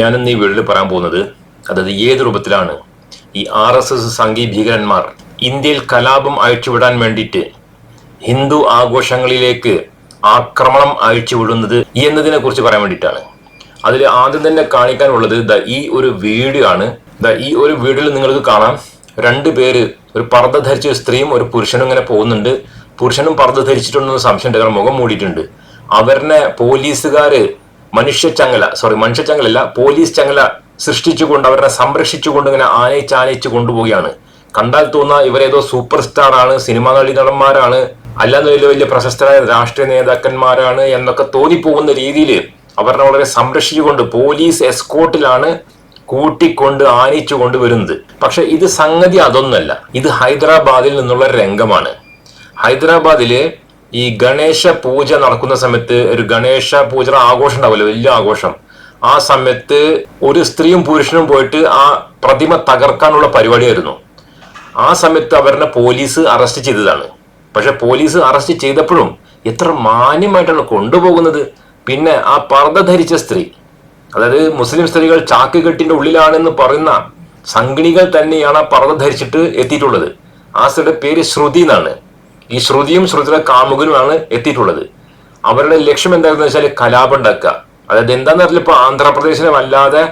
ഞാനിന്ന് ഈ വീട്ടിൽ പറയാൻ പോകുന്നത് അതായത് ഏത് രൂപത്തിലാണ് ഈ ആർ എസ് എസ് സംഘീ ഭീകരന്മാർ ഇന്ത്യയിൽ കലാപം അഴിച്ചുവിടാൻ വേണ്ടിയിട്ട് ഹിന്ദു ആഘോഷങ്ങളിലേക്ക് ആക്രമണം അഴിച്ചുവിടുന്നത് എന്നതിനെ കുറിച്ച് പറയാൻ വേണ്ടിയിട്ടാണ്. അതിൽ ആദ്യം തന്നെ കാണിക്കാനുള്ളത് ദ ഈ ഒരു വീഡിയോ ആണ്. ദ ഈ ഒരു വീഡിയോയിൽ നിങ്ങൾക്ക് കാണാം. രണ്ട് പേര് ഒരു പർദ്ദ ധരിച്ച ഒരു സ്ത്രീയും ഒരു പുരുഷനും ഇങ്ങനെ പോകുന്നുണ്ട്. പുരുഷനും പർദ്ദ ധരിച്ചിട്ടുണ്ടെന്ന് സംശയമുണ്ട്. കാരണം മുഖം മൂടിയിട്ടുണ്ട്. അവരുടെ പോലീസുകാര് മനുഷ്യച്ചങ്ങല സോറി മനുഷ്യച്ചങ്ങലല്ല പോലീസ് ചങ്ങല സൃഷ്ടിച്ചുകൊണ്ട് അവരെ സംരക്ഷിച്ചുകൊണ്ട് ഇങ്ങനെ ആനയിച്ച് ആനയിച്ച് കൊണ്ടുപോവുകയാണ്. കണ്ടാൽ തോന്നുന്ന ഇവരേതോ സൂപ്പർ സ്റ്റാർ ആണ് സിനിമാ നടി നടന്മാരാണ് അല്ലാതെ വലിയ വലിയ പ്രശസ്തരായ രാഷ്ട്രീയ നേതാക്കന്മാരാണ് എന്നൊക്കെ തോന്നിപ്പോകുന്ന രീതിയിൽ അവരെ വളരെ സംരക്ഷിച്ചുകൊണ്ട് പോലീസ് എസ്കോട്ടിലാണ് കൂട്ടിക്കൊണ്ട് ആനയിച്ചു കൊണ്ടുവരുന്നത് പക്ഷെ ഇത് സംഗതി അതൊന്നല്ല ഇത് ഹൈദരാബാദിൽ നിന്നുള്ള രംഗമാണ്. ഹൈദരാബാദിൽ ഈ ഗണേശ പൂജ നടക്കുന്ന സമയത്ത് ഒരു ഗണേശ പൂജ ആഘോഷം ഉണ്ടാവില്ല? വലിയ ആഘോഷം. ആ സമയത്ത് ഒരു സ്ത്രീയും പുരുഷനും പോയിട്ട് ആ പ്രതിമ തകർക്കാനുള്ള പരിപാടിയായിരുന്നു. ആ സമയത്ത് അവരുടെ പോലീസ് അറസ്റ്റ് ചെയ്തതാണ്. പക്ഷെ പോലീസ് അറസ്റ്റ് ചെയ്തപ്പോഴും എത്ര മാന്യമായിട്ടാണ് കൊണ്ടുപോകുന്നത്. പിന്നെ ആ പർദ്ദ ധരിച്ച സ്ത്രീ അതായത് മുസ്ലിം സ്ത്രീകൾ ചാക്ക് കെട്ടിന്റെ ഉള്ളിലാണെന്ന് പറയുന്ന സംഗണികൾ തന്നെയാണ് ആ പർദ്ദ ധരിച്ചിട്ട് എത്തിയിട്ടുള്ളത്. ആ സ്ത്രീയുടെ പേര് ശ്രുതി എന്നാണ്. ഈ ശ്രുതിയും ശ്രുതിയുടെ കാമുകനുമാണ് എത്തിയിട്ടുള്ളത്. അവരുടെ ലക്ഷ്യം എന്താണെന്ന് വെച്ചാൽ കലാപം ഉണ്ടാക്കുക. അതായത് എന്താന്ന് പറഞ്ഞാൽ ഇപ്പോൾ ആന്ധ്രാപ്രദേശിനെ വല്ലാതെ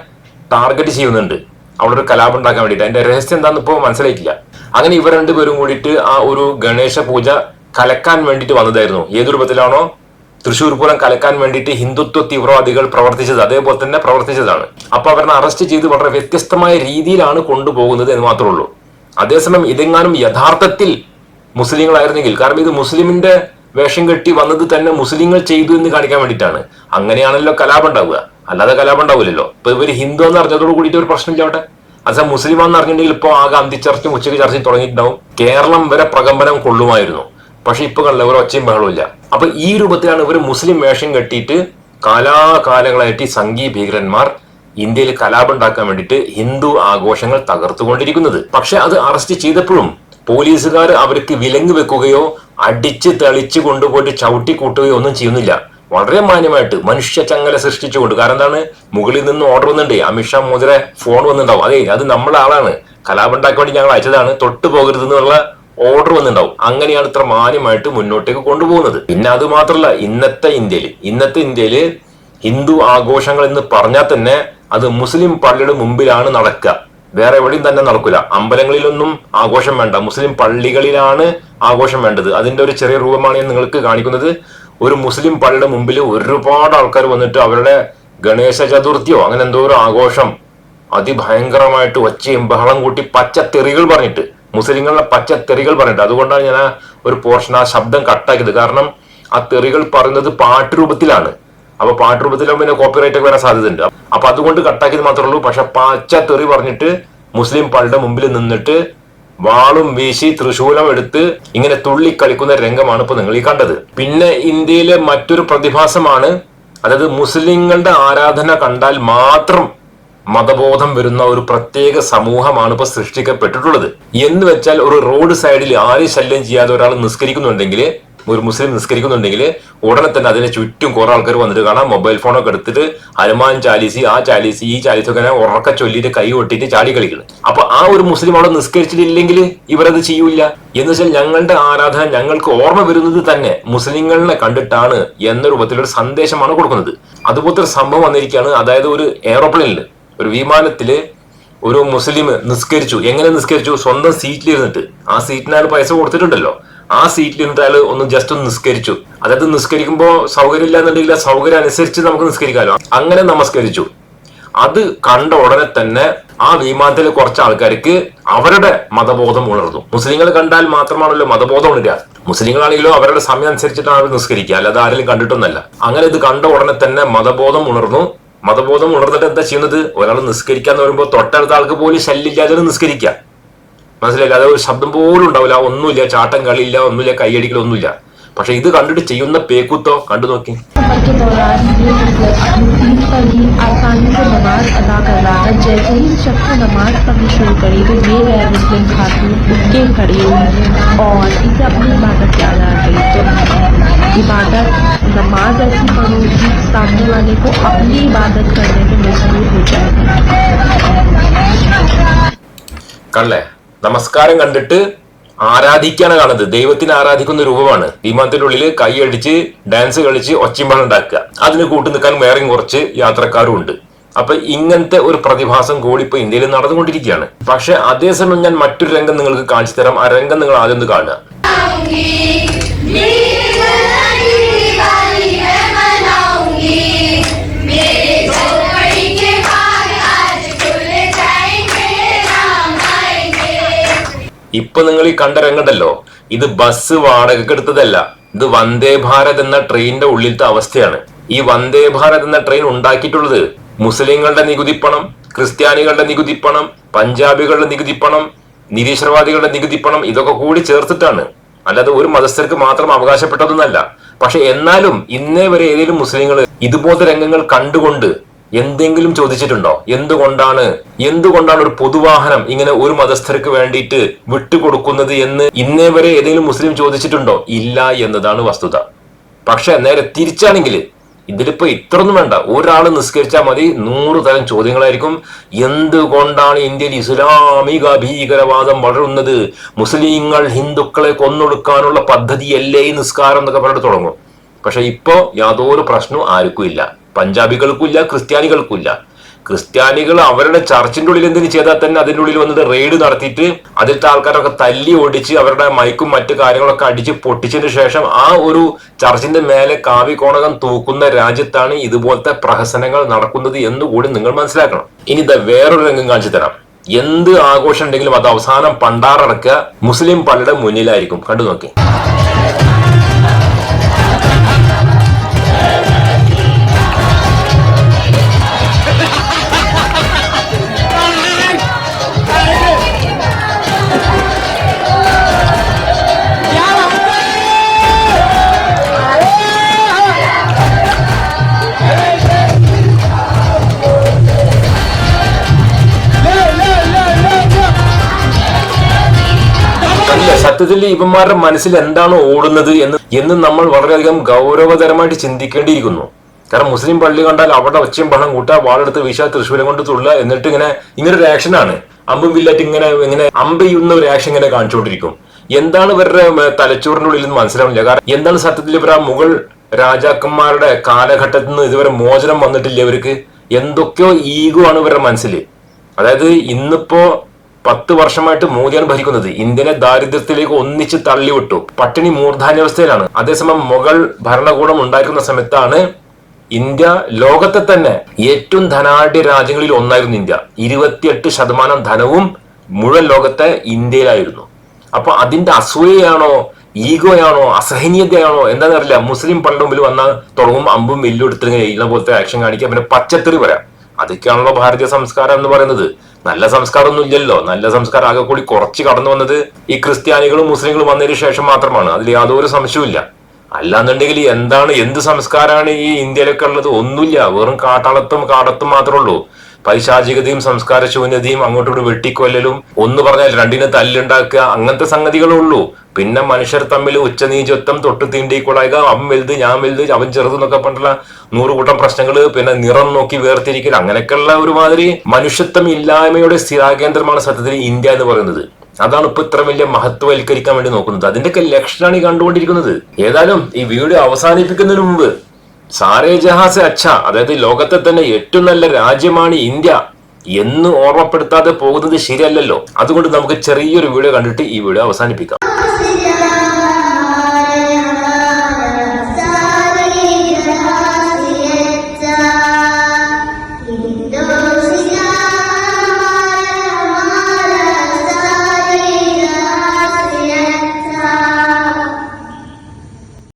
ടാർഗറ്റ് ചെയ്യുന്നുണ്ട്. അവിടെ ഒരു കലാപം ഉണ്ടാക്കാൻ വേണ്ടിയിട്ട്. അതിന്റെ രഹസ്യം എന്താണെന്ന് ഇപ്പോൾ മനസ്സിലായിട്ടില്ല. അങ്ങനെ ഇവർ രണ്ടുപേരും കൂടിയിട്ട് ആ ഒരു ഗണേശ പൂജ കലക്കാൻ വേണ്ടിയിട്ട് വന്നതായിരുന്നു. ഏത് രൂപത്തിലാണോ? തൃശ്ശൂർ പൂരം കലക്കാൻ വേണ്ടിയിട്ട് ഹിന്ദുത്വ തീവ്രവാദികൾ പ്രവർത്തിച്ചത്. അതേപോലെ തന്നെ പ്രവർത്തിച്ചതാണ്. അപ്പൊ അവരെ അറസ്റ്റ് ചെയ്ത് വളരെ വ്യത്യസ്തമായ രീതിയിലാണ് കൊണ്ടുപോകുന്നത് എന്ന് മാത്രമേ ഉള്ളൂ. അതേസമയം ഇതെങ്ങാനും യഥാർത്ഥത്തിൽ മുസ്ലിങ്ങളായിരുന്നെങ്കിൽ. കാരണം ഇത് മുസ്ലിമിന്റെ വേഷം കെട്ടി വന്നത് തന്നെ മുസ്ലിങ്ങൾ ചെയ്തു എന്ന് കാണിക്കാൻ വേണ്ടിയിട്ടാണ്. അങ്ങനെയാണല്ലോ കലാപം ഉണ്ടാവുക അല്ലാതെ കലാപം ഉണ്ടാവില്ലല്ലോ ഇപ്പൊ ഇവർ ഹിന്ദു എന്ന് അറിഞ്ഞതോട് കൂടിയിട്ട് ഒരു പ്രശ്നം അവിടെ. അത് മുസ്ലിം എന്ന് അറിഞ്ഞിട്ടുണ്ടെങ്കിൽ ഇപ്പൊ ആകെ അന്തിച്ചർച്ചയും ഉച്ചയ്ക്ക് ചർച്ചയും തുടങ്ങിയിട്ടുണ്ടാവും. കേരളം വരെ പ്രകമ്പനം കൊള്ളുമായിരുന്നു. പക്ഷെ ഇപ്പൊ കണ്ടില്ല ഒരു ഒച്ചയും ബഹളവും ഇല്ല. അപ്പൊ ഈ രൂപത്തിലാണ് ഇവർ മുസ്ലിം വേഷം കെട്ടിയിട്ട് കാലാകാലങ്ങളായിട്ട് സംഘീയ ഭീകരന്മാർ ഇന്ത്യയിൽ കലാപം ഉണ്ടാക്കാൻ വേണ്ടിയിട്ട് ഹിന്ദു ആഘോഷങ്ങൾ തകർത്തുകൊണ്ടിരിക്കുന്നത്. പക്ഷെ അത് അറസ്റ്റ് ചെയ്തപ്പോഴും പോലീസുകാർ അവർക്ക് വിലങ്ങ് വെക്കുകയോ അടിച്ച് തെളിച്ച് കൊണ്ടുപോയിട്ട് ചവിട്ടി കൂട്ടുകയോ ഒന്നും ചെയ്യുന്നില്ല. വളരെ മാന്യമായിട്ട് മനുഷ്യ ചങ്ങല സൃഷ്ടിച്ചുകൊണ്ട്. കാരണം എന്താണ്? മുകളിൽ നിന്ന് ഓർഡർ വന്നിട്ടുണ്ട്. അമിത്ഷാ മോദിയുടെ ഫോൺ വന്നിട്ടുണ്ടാവും. അതെ അത് നമ്മളെ ആളാണ്. കലാപം ഉണ്ടാക്കാൻ വേണ്ടി ഞങ്ങൾ അയച്ചതാണ്. തൊട്ട് പോകരുത് എന്നുള്ള ഓർഡർ വന്നിട്ടുണ്ടാവും. അങ്ങനെയാണ് ഇത്ര മാന്യമായിട്ട് മുന്നോട്ടേക്ക് കൊണ്ടുപോകുന്നത്. പിന്നെ അത് മാത്രമല്ല ഇന്നത്തെ ഇന്ത്യയിൽ ഇന്നത്തെ ഇന്ത്യയിൽ ഹിന്ദു ആഘോഷങ്ങൾ എന്ന് പറഞ്ഞാൽ തന്നെ അത് മുസ്ലിം പള്ളിയുടെ മുമ്പിലാണ് നടക്കുക. വേറെ എവിടെയും തന്നെ നടക്കില്ല അമ്പലങ്ങളിലൊന്നും ആഘോഷം വേണ്ട. മുസ്ലിം പള്ളികളിലാണ് ആഘോഷം വേണ്ടത്. അതിന്റെ ഒരു ചെറിയ രൂപമാണ് ഞാൻ നിങ്ങൾക്ക് കാണിക്കുന്നത്. ഒരു മുസ്ലിം പള്ളിയുടെ മുമ്പിൽ ഒരുപാട് ആൾക്കാർ വന്നിട്ട് അവരുടെ ഗണേശ ചതുർത്ഥിയോ അങ്ങനെ എന്തോ ഒരു ആഘോഷം അതിഭയങ്കരമായിട്ട് ഒച്ചയും ബഹളം കൂട്ടി പച്ചത്തെറികൾ പറഞ്ഞിട്ട് മുസ്ലിങ്ങളുടെ പച്ചത്തെറികൾ പറഞ്ഞിട്ട്. അതുകൊണ്ടാണ് ഞാൻ ഒരു പോർഷൻ ആ ശബ്ദം കട്ടാക്കിയത് കാരണം ആ തെറികൾ പറയുന്നത് പാട്ട് രൂപത്തിലാണ് അപ്പൊ പാട്ട് രൂപത്തിലാകുമ്പോൾ പിന്നെ കോപ്പിറൈറ്റ് ഒക്കെ വരാൻ സാധ്യതയുണ്ട്. അപ്പൊ അതുകൊണ്ട് കട്ടാക്കിയത് മാത്രമേ ഉള്ളൂ. പക്ഷെ പച്ച തെറി പറഞ്ഞിട്ട് മുസ്ലിം പള്ളിയുടെ മുമ്പിൽ നിന്നിട്ട് വാളും വീശി തൃശൂലം എടുത്ത് ഇങ്ങനെ തുള്ളി കളിക്കുന്ന രംഗമാണ് ഇപ്പൊ നിങ്ങൾ ഈ കണ്ടത്. പിന്നെ ഇന്ത്യയിലെ മറ്റൊരു പ്രതിഭാസമാണ് അതായത് മുസ്ലിങ്ങളുടെ ആരാധന കണ്ടാൽ മാത്രം മതബോധം വരുന്ന ഒരു പ്രത്യേക സമൂഹമാണ് ഇപ്പൊ സൃഷ്ടിക്കപ്പെട്ടിട്ടുള്ളത്. എന്ന് വെച്ചാൽ ഒരു റോഡ് സൈഡിൽ ആര് ശല്യം ചെയ്യാതെ ഒരാൾ നിസ്കരിക്കുന്നുണ്ടെങ്കിൽ ഒരു മുസ്ലിം നിസ്കരിക്കുന്നുണ്ടെങ്കിൽ ഉടനെ തന്നെ അതിന് ചുറ്റും കുറെ ആൾക്കാർ വന്നിട്ട് കാണാം. മൊബൈൽ ഫോണൊക്കെ എടുത്തിട്ട് ഹനുമാൻ ചാലീസി ആ ചാലീസി ഈ ചാലീസി ഒക്കെ ഉറക്ക ചൊല്ലിയിട്ട് കൈ ഒട്ടിട്ട് ചാടി കളിക്കുന്നത് അപ്പൊ ആ ഒരു മുസ്ലിം അവിടെ നിസ്കരിച്ചിട്ടില്ലെങ്കിൽ ഇവരത് ചെയ്യൂല എന്ന് വെച്ചാൽ ഞങ്ങളുടെ ആരാധന ഞങ്ങൾക്ക് ഓർമ്മ വരുന്നത് തന്നെ മുസ്ലിങ്ങളെ കണ്ടിട്ടാണ് എന്ന രൂപത്തിലൊരു സന്ദേശമാണ് കൊടുക്കുന്നത്. അതുപോലത്തെ ഒരു സംഭവം വന്നിരിക്കുകയാണ്. അതായത് ഒരു എയറോപ്ലെയിനിൽ ഒരു വിമാനത്തിൽ ഒരു മുസ്ലിം നിസ്കരിച്ചു. എങ്ങനെ നിസ്കരിച്ചു? സ്വന്തം സീറ്റിൽ ഇരുന്നിട്ട് ആ സീറ്റിന് പൈസ കൊടുത്തിട്ടുണ്ടല്ലോ. ആ സീറ്റിൽ ഇരുന്നിട്ട് അയാൾ ഒന്ന് ജസ്റ്റ് ഒന്ന് നിസ്കരിച്ചു. അതായത് നിസ്കരിക്കുമ്പോൾ സൗകര്യം ഇല്ലാന്നുണ്ടെങ്കിൽ ആ സൗകര്യം അനുസരിച്ച് നമുക്ക് നിസ്കരിക്കാമല്ലോ അങ്ങനെ നമസ്കരിച്ചു. അത് കണ്ട ഉടനെ തന്നെ ആ വിമാനത്തിലെ കുറച്ച് ആൾക്കാർക്ക് അവരുടെ മതബോധം ഉണർന്നു. മുസ്ലിങ്ങൾ കണ്ടാൽ മാത്രമാണല്ലോ മതബോധം ഉണരുക. മുസ്ലിങ്ങളാണെങ്കിലും അവരുടെ സമയം അനുസരിച്ചിട്ടാണ് അവർ നിസ്കരിക്കുക. അല്ലാതെ ആരെങ്കിലും കണ്ടിട്ടൊന്നല്ല. അങ്ങനെ ഇത് കണ്ട ഉടനെ തന്നെ മതബോധം ഉണർന്നു. മതബോധം ഉണർന്നിട്ട് എന്താ ചെയ്യുന്നത് ഒരാൾ നിസ്കരിക്കാന്ന് പറയുമ്പോൾ തൊട്ടടുത്ത ആൾക്ക് പോലും ശല്യമില്ലാതെ നിസ്കരിക്കുക മനസ്സിലായില്ല അത് ഒരു ശബ്ദം പോലും ഉണ്ടാവില്ല ഒന്നുമില്ല ചാട്ടം കളിയില്ല ഒന്നുമില്ല കൈയടിക്കൽ ഒന്നുമില്ല പക്ഷെ ഇത് കണ്ടിട്ട് ചെയ്യുന്ന പേക്കുത്തോ കണ്ടു നോക്കി सफर के दौरान ये अपनी सीट पर ही आसानी से नमाज अदा कर रहा था जैसे ही शख्स ने नमाज पढ़नी शुरू करी तो ये है मुस्लिम खातून उठ के खड़ी हुई और इसे अपनी इबादत याद आ गई तो इबादत नमाज ऐसी पढ़ो कि सामने वाले को अपनी इबादत करने में मजबूर हो जाएगा നമസ്കാരം കണ്ടിട്ട് ആരാധിക്കാനാണ് കാണുന്നത്? ദൈവത്തിനെ ആരാധിക്കുന്ന രൂപമാണ്. വിമാനത്തിനുള്ളിൽ കൈയടിച്ച് ഡാൻസ് കളിച്ച് ഒച്ചിമ്പാട് ഉണ്ടാക്കുക. അതിന് കൂട്ടു നിൽക്കാൻ വേറെയും കുറച്ച് യാത്രക്കാരും ഉണ്ട് അപ്പൊ ഇങ്ങനത്തെ ഒരു പ്രതിഭാസം കൂടി ഇപ്പൊ ഇന്ത്യയിൽ നടന്നുകൊണ്ടിരിക്കുകയാണ്. പക്ഷെ അതേസമയം ഞാൻ മറ്റൊരു രംഗം നിങ്ങൾക്ക് കാണിച്ചു തരാം. ആ രംഗം നിങ്ങൾ ആദ്യം ഒന്ന് കാണുക. ഇപ്പൊ നിങ്ങൾ ഈ കണ്ട ഇത് ബസ് വാടകയ്ക്ക് എടുത്തതല്ല ഇത് വന്ദേ ഭാരത് എന്ന ട്രെയിനിന്റെ ഉള്ളിലത്തെ അവസ്ഥയാണ്. ഈ വന്ദേ ഭാരത് എന്ന ട്രെയിൻ ഉണ്ടാക്കിയിട്ടുള്ളത് മുസ്ലിങ്ങളുടെ നികുതിപ്പണം ക്രിസ്ത്യാനികളുടെ നികുതിപ്പണം പഞ്ചാബികളുടെ നികുതിപ്പണം നിരീശ്വരവാദികളുടെ നികുതിപ്പണം ഇതൊക്കെ കൂടി ചേർത്തിട്ടാണ്. അല്ലാതെ ഒരു മതസ്ഥർക്ക് മാത്രം അവകാശപ്പെട്ടതൊന്നല്ല. പക്ഷെ എന്നാലും ഇന്നേ വരെ ഏതെങ്കിലും മുസ്ലിങ്ങൾ ഇതുപോലത്തെ രംഗങ്ങൾ കണ്ടുകൊണ്ട് എന്തെങ്കിലും ചോദിച്ചിട്ടുണ്ടോ? എന്തുകൊണ്ടാണ് എന്തുകൊണ്ടാണ് ഒരു പൊതുവാഹനം ഇങ്ങനെ ഒരു മതസ്ഥർക്ക് വേണ്ടിയിട്ട് വിട്ടുകൊടുക്കുന്നത് എന്ന് ഇന്നേ വരെ ഏതെങ്കിലും മുസ്ലിം ചോദിച്ചിട്ടുണ്ടോ? ഇല്ല എന്നതാണ് വസ്തുത. പക്ഷെ നേരെ തിരിച്ചാണെങ്കിൽ ഇതിലിപ്പോ ഇത്രയൊന്നും വേണ്ട. ഒരാൾ നിസ്കരിച്ചാൽ മതി. നൂറ് തരം ചോദ്യങ്ങളായിരിക്കും. എന്തുകൊണ്ടാണ് ഇന്ത്യയിൽ ഇസ്ലാമിക ഭീകരവാദം വളരുന്നത്? മുസ്ലിങ്ങൾ ഹിന്ദുക്കളെ കൊന്നൊടുക്കാനുള്ള പദ്ധതിയല്ലേ നിസ്കാരം എന്നൊക്കെ പറഞ്ഞിട്ട് തുടങ്ങും. പക്ഷെ ഇപ്പോ യാതൊരു പ്രശ്നവും ആർക്കും ഇല്ല. പഞ്ചാബികൾക്കും ക്രിസ്ത്യാനികൾക്കുമില്ല. ക്രിസ്ത്യാനികൾ അവരുടെ ചർച്ചിന്റെ ഉള്ളിൽ എന്തിനു ചെയ്താൽ തന്നെ അതിന്റെ ഉള്ളിൽ വന്നിട്ട് റെയ്ഡ് നടത്തിയിട്ട് അതിലത്തെ ആൾക്കാരൊക്കെ തല്ലി ഓടിച്ച് അവരുടെ മൈക്കും മറ്റു കാര്യങ്ങളൊക്കെ അടിച്ച് പൊട്ടിച്ചതിന് ശേഷം ആ ഒരു ചർച്ചിന്റെ മേലെ കാവി കോണകം തൂക്കുന്ന രാജ്യത്താണ് ഇതുപോലത്തെ പ്രഹസനങ്ങൾ നടക്കുന്നത് എന്നുകൂടി നിങ്ങൾ മനസ്സിലാക്കണം. ഇനി ഇത് വേറൊരു രംഗം കാണിച്ചു തരാം. എന്ത് ആഘോഷം ഉണ്ടെങ്കിലും അത് അവസാനം പണ്ടാറടക്കുക മുസ്ലിം പള്ളിയുടെ മുന്നിലായിരിക്കും. കണ്ടു നോക്കി. സത്യത്തിൽ ഇവന്മാരുടെ മനസ്സിൽ എന്താണ് ഓടുന്നത് എന്ന് എന്ന് നമ്മൾ വളരെയധികം ഗൗരവതരമായിട്ട് ചിന്തിക്കേണ്ടിയിരിക്കുന്നു. കാരണം മുസ്ലിം പള്ളി കണ്ടാൽ അവിടെ ഒച്ചയും പണം കൂട്ടുക വാളെടുത്ത് വീശ തൃശ്ശൂരം കൊണ്ട് തുള്ള എന്നിട്ട് ഇങ്ങനെ ഇങ്ങനെ ഒരു ആക്ഷനാണ് അമ്പും വില്ലായിട്ട് ഇങ്ങനെ ഇങ്ങനെ അമ്പയ്യുന്ന ഒരു ആക്ഷൻ ഇങ്ങനെ കാണിച്ചുകൊണ്ടിരിക്കും. എന്താണ് ഇവരുടെ തലച്ചോറിന്റെ ഉള്ളിൽ നിന്ന് മനസ്സിലാവില്ല കാരണം എന്താണ് സത്യത്തിൽ ഇവർ ആ മുഗൾ രാജാക്കന്മാരുടെ കാലഘട്ടത്തിൽ നിന്ന് ഇതുവരെ മോചനം വന്നിട്ടില്ല ഇവർക്ക്? എന്തൊക്കെയോ ഈഗോ ആണ് ഇവരുടെ മനസ്സിൽ അതായത് ഇന്നിപ്പോ പത്ത് വർഷമായിട്ട് മോദിയാണ് ഭരിക്കുന്നത്. ഇന്ത്യനെ ദാരിദ്ര്യത്തിലേക്ക് ഒന്നിച്ച് തള്ളിവിട്ടു. പട്ടിണി മൂർധാന്യാവസ്ഥയിലാണ്. അതേസമയം മുഗൾ ഭരണകൂടം ഉണ്ടായിരിക്കുന്ന സമയത്താണ് ഇന്ത്യ ലോകത്തെ തന്നെ ഏറ്റവും ധനാഢ്യ രാജ്യങ്ങളിൽ ഒന്നായിരുന്നു ഇന്ത്യ. ഇരുപത്തിയെട്ട് ശതമാനം ധനവും മുഴുവൻ ലോകത്തെ ഇന്ത്യയിലായിരുന്നു. അപ്പൊ അതിന്റെ അസൂയയാണോ ഈഗോയാണോ അസഹനീയതയാണോ എന്താണെന്നറിയില്ല. മുസ്ലിം പണ്ട് വന്ന തുടങ്ങും അമ്പും വില്ലും എടുത്തിരുന്ന ഇന്ന പോലത്തെ ആക്ഷൻ കാണിക്കുക. പിന്നെ പച്ചത്തെറി വരാം അതൊക്കെയാണല്ലോ ഭാരതീയ സംസ്കാരം എന്ന് പറയുന്നത്. നല്ല സംസ്കാരമൊന്നും ഇല്ലല്ലോ. നല്ല സംസ്കാരം ആകെ കൂടി കുറച്ച് കടന്നു വന്നത് ഈ ക്രിസ്ത്യാനികളും മുസ്ലിങ്ങളും വന്നതിന് ശേഷം മാത്രമാണ്. അതിൽ യാതൊരു സംശയവുമില്ല. അല്ലാന്നുണ്ടെങ്കിൽ എന്താണ് എന്ത് സംസ്കാരമാണ് ഈ ഇന്ത്യയിലൊക്കെ ഉള്ളത്? ഒന്നുമില്ല. വെറും കാട്ടാളത്തും കാടത്തും മാത്രമേ ഉള്ളൂ. പൈശാചികതയും സംസ്കാര ശൂന്യതയും അങ്ങോട്ടും ഇങ്ങോട്ടും വെട്ടിക്കൊല്ലലും ഒന്ന് പറഞ്ഞാൽ രണ്ടിനെ തല്ലുണ്ടാക്കുക അങ്ങനത്തെ സംഗതികളേ ഉള്ളൂ പിന്നെ മനുഷ്യർ തമ്മിൽ ഉച്ചനീചത്വം തൊട്ട് തീണ്ടിക്കൊള്ളായക അവൻ വലുത് ഞാൻ വലുത് അവൻ ചെറുത് എന്നൊക്കെ പറഞ്ഞിട്ടുള്ള നൂറുകൂട്ടം പ്രശ്നങ്ങൾ പിന്നെ നിറം നോക്കി വേർതിരിക്കൽ അങ്ങനെയൊക്കെയുള്ള ഒരുമാതിരി മനുഷ്യത്വം ഇല്ലായ്മയുടെ സ്ഥിരാകേന്ദ്രമാണ് സത്യത്തിൽ ഇന്ത്യ എന്ന് പറയുന്നത്. അതാണ് ഇപ്പൊ ഇത്ര വലിയ മഹത്വവൽക്കരിക്കാൻ വേണ്ടി നോക്കുന്നത്. അതിന്റെയൊക്കെ ലക്ഷണമാണ് ഈ കണ്ടുകൊണ്ടിരിക്കുന്നത്. ഏതായാലും ഈ വീഡിയോ അവസാനിപ്പിക്കുന്നതിന് മുമ്പ് സാരേ ജഹാസ് അച്ഛ അതായത് ലോകത്തെ തന്നെ ഏറ്റവും നല്ല രാജ്യമാണ് ഇന്ത്യ എന്ന് ഓർമ്മപ്പെടുത്താതെ പോകുന്നത് ശരിയല്ലല്ലോ. അതുകൊണ്ട് നമുക്ക് ചെറിയൊരു വീഡിയോ കണ്ടിട്ട് ഈ വീഡിയോ അവസാനിപ്പിക്കാം.